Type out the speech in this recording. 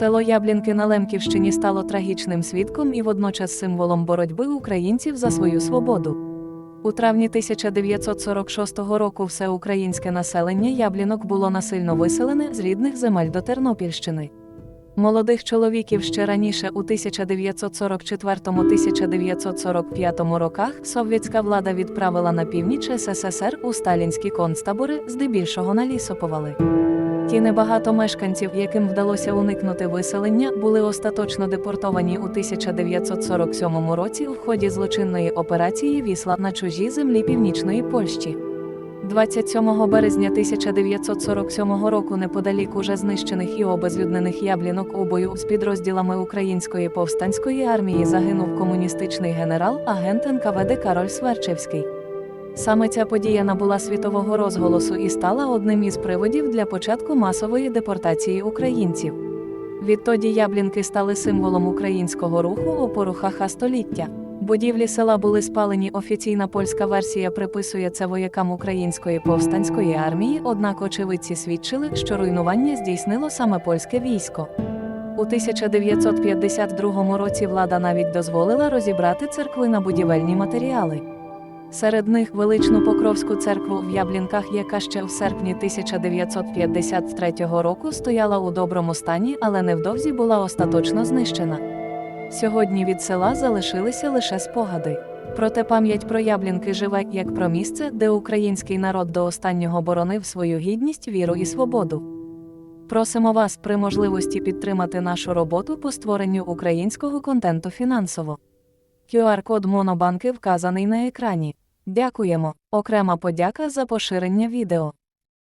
Село Яблінки на Лемківщині стало трагічним свідком і водночас символом боротьби українців за свою свободу. У травні 1946 року все українське населення Яблінок було насильно виселене з рідних земель до Тернопільщини. Молодих чоловіків ще раніше у 1944-1945 роках совєтська влада відправила на північ СССР у сталінські концтабори, здебільшого на лісоповали. Ті небагато мешканців, яким вдалося уникнути виселення, були остаточно депортовані у 1947 році в ході злочинної операції Вісла на чужій землі північної Польщі. 27 березня 1947 року неподалік уже знищених і обезлюднених яблінок у бою з підрозділами Української повстанської армії загинув комуністичний генерал, агент НКВД Кароль Сверчевський. Саме ця подія набула світового розголосу і стала одним із приводів для початку масової депортації українців. Відтоді яблінки стали символом українського руху опору ха століття. Будівлі села були спалені. Офіційна польська версія приписує це воякам української повстанської армії, однак очевидці свідчили, що руйнування здійснило саме польське військо. У 1952 році влада навіть дозволила розібрати церкви на будівельні матеріали. Серед них величну Покровську церкву в Яблінках, яка ще в серпні 1953 року стояла у доброму стані, але невдовзі була остаточно знищена. Сьогодні від села залишилися лише спогади. Проте пам'ять про Яблінки живе як про місце, де український народ до останнього боронив свою гідність, віру і свободу. Просимо вас при можливості підтримати нашу роботу по створенню українського контенту фінансово. QR-код Монобанки вказаний на екрані. Дякуємо. Окрема подяка за поширення відео.